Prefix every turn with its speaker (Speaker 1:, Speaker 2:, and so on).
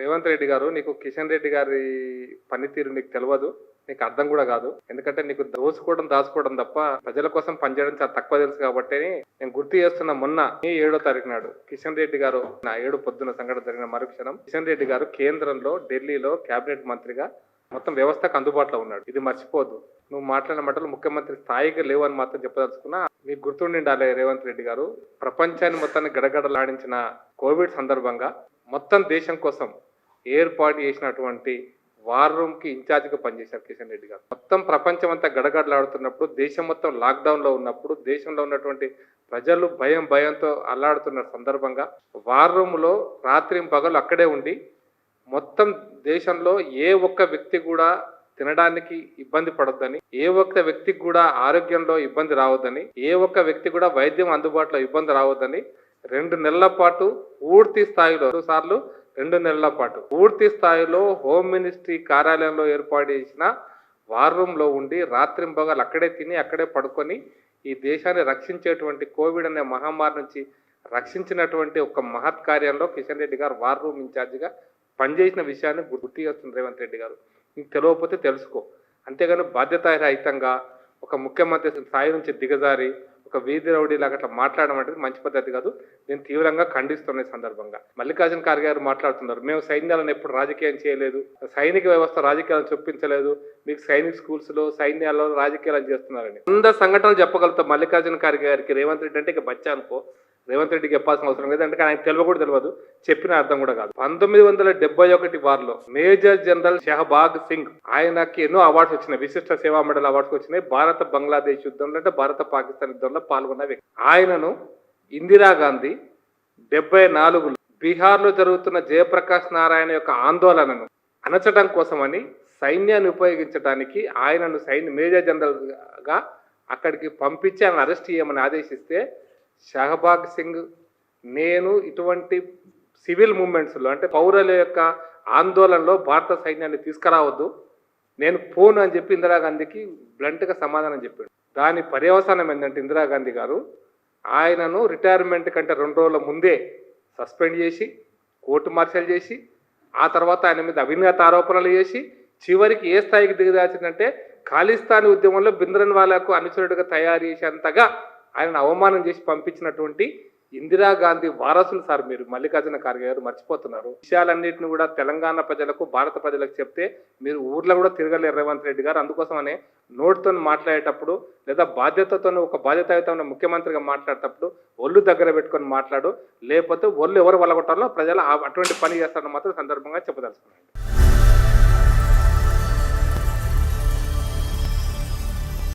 Speaker 1: రేవంత్ రెడ్డి గారు నీకు కిషన్ రెడ్డి గారి పనితీరు నీకు తెలియదు నీకు అర్థం కూడా కాదు. ఎందుకంటే నీకు దోచుకోవడం దాచుకోవడం తప్ప ప్రజల కోసం పనిచేయడం చాలా తక్కువ తెలుసు కాబట్టి నేను గుర్తు చేస్తున్న మొన్న మే ఏడో తారీఖు నాడు కిషన్ రెడ్డి గారు నా ఏడు పొద్దున సంఘటన జరిగిన మరుక్షణం కిషన్ రెడ్డి గారు కేంద్రంలో ఢిల్లీలో కేబినెట్ మంత్రిగా మొత్తం వ్యవస్థకు అందుబాటులో ఉన్నాడు. ఇది మర్చిపోదు నువ్వు మాట్లాడిన మాటలు ముఖ్యమంత్రి స్థాయిగా లేవు అని మాత్రం చెప్పదలుచుకున్నా మీకు గుర్తుండిండాలి రేవంత్ రెడ్డి గారు ప్రపంచాన్ని మొత్తాన్ని గడగడలాడించిన కోవిడ్ సందర్భంగా మొత్తం దేశం కోసం ఏర్పాటు చేసినటువంటి వార్ రూమ్కి ఇన్ఛార్జ్గా పనిచేశారు కిషన్ రెడ్డి గారు. మొత్తం ప్రపంచం అంతా గడగడలాడుతున్నప్పుడు దేశం మొత్తం లాక్డౌన్లో ఉన్నప్పుడు దేశంలో ఉన్నటువంటి ప్రజలు భయం భయంతో అల్లాడుతున్న సందర్భంగా వార్ రూమ్లో రాత్రి పగలు అక్కడే ఉండి మొత్తం దేశంలో ఏ ఒక్క వ్యక్తి కూడా తినడానికి ఇబ్బంది పడొద్దని ఏ ఒక్క వ్యక్తికి కూడా ఆరోగ్యంలో ఇబ్బంది రావద్దని ఏ ఒక్క వ్యక్తి కూడా వైద్యం అందుబాటులో ఇబ్బంది రావద్దని రెండు నెలల పాటు పూర్తి స్థాయిలో సార్లు రెండు నెలల పాటు పూర్తి స్థాయిలో హోమ్ మినిస్ట్రీ కార్యాలయంలో ఏర్పాటు చేసిన వార్ రూమ్లో ఉండి రాత్రింబగలు అక్కడే తిని అక్కడే పడుకొని ఈ దేశాన్ని రక్షించేటువంటి కోవిడ్ అనే మహమ్మారి నుంచి రక్షించినటువంటి ఒక మహత్ కార్యంలో కిషన్ రెడ్డి గారు వార్ రూమ్ ఇన్ఛార్జిగా పనిచేసిన విషయాన్ని గుర్తు చేస్తుంది రేవంత్ రెడ్డి గారు. నీకు తెలియకపోతే తెలుసుకో. అంతేగాని బాధ్యతారహితంగా ఒక ముఖ్యమంత్రి స్థాయి నుంచి దిగజారి ఒక వీధి రౌడీ లాగా అట్లా మాట్లాడడం అనేది మంచి పద్ధతి కాదు. నేను తీవ్రంగా ఖండిస్తున్న సందర్భంగా. మల్లికార్జున ఖార్గే గారు మాట్లాడుతున్నారు. మేము సైన్యాలను ఎప్పుడు రాజకీయం చేయలేదు. సైనిక వ్యవస్థ రాజకీయాలను చొప్పించలేదు. మీకు సైనిక స్కూల్స్లో సైన్యాల్లో రాజకీయాలను చేస్తున్నారని. వంద సంఘటనలు చెప్పగలుగుతాం మల్లికార్జున ఖార్గే గారికి. రేవంత్ రెడ్డి అంటే ఇక బచ్చా అనుకో రేవంత్ రెడ్డికి చెప్పాల్సిన అవసరం లేదు. అంటే ఆయన తెలివ కూడా తెలియదు చెప్పిన అర్థం కూడా కాదు. పంతొమ్మిది వందల డెబ్బై ఒకటి వార్లో మేజర్ జనరల్ షహబాగ్ సింగ్ ఆయనకి ఎన్నో అవార్డ్స్ వచ్చినాయి. విశిష్ట సేవా మెడల్ అవార్డ్స్ వచ్చినాయి. భారత బంగ్లాదేశ్ యుద్ధంలో అంటే భారత పాకిస్తాన్ యుద్ధంలో పాల్గొన్న వ్యక్తి. ఆయనను ఇందిరాగాంధీ డెబ్బై నాలుగులో బీహార్లో జరుగుతున్న జయప్రకాష్ నారాయణ యొక్క ఆందోళనను అణచడం కోసమని సైన్యాన్ని ఉపయోగించడానికి ఆయనను సైన్య మేజర్ జనరల్గా అక్కడికి పంపించి ఆయన అరెస్ట్ చేయమని ఆదేశిస్తే షహబాగ్ సింగ్ నేను ఇటువంటి సివిల్ మూమెంట్స్లో అంటే పౌరుల యొక్క ఆందోళనలో భారత సైన్యాన్ని తీసుకురావద్దు. నేను పోను అని చెప్పి ఇందిరాగాంధీకి బ్లంట్గా సమాధానం చెప్పాడు. దాని పర్యవసానం ఏంటంటే ఇందిరాగాంధీ గారు ఆయనను రిటైర్మెంట్ కంటే రెండు రోజుల ముందే సస్పెండ్ చేసి కోర్టు మార్షల్ చేసి ఆ తర్వాత ఆయన మీద అవినీత ఆరోపణలు చేసి చివరికి ఏ స్థాయికి దిగదాచిందంటే ఖాళీస్థాన్ ఉద్యమంలో బింద్రన్ వాళ్ళకు అనుచరుడిగా తయారు చేసేంతగా ఆయన అవమానం చేసి పంపించినటువంటి ఇందిరాగాంధీ వారసులు సార్ మీరు మల్లికార్జున ఖార్గే గారు మర్చిపోతున్నారు. విషయాలన్నింటిని కూడా తెలంగాణ ప్రజలకు భారత ప్రజలకు చెప్తే మీరు ఊర్లో కూడా తిరగలేరు రేవంత్ రెడ్డి గారు. అందుకోసమనే నోటితో మాట్లాడేటప్పుడు లేదా బాధ్యతతో ఒక బాధ్యతాయుతమైన ముఖ్యమంత్రిగా మాట్లాడేటప్పుడు ఒళ్ళు దగ్గర పెట్టుకొని మాట్లాడు. లేకపోతే ఒళ్ళు ఎవరు వలగొట్టాలో ప్రజలు ఆ- అటువంటి పని చేస్తారని మాత్రం సందర్భంగా చెప్పదలుచుకున్నాను.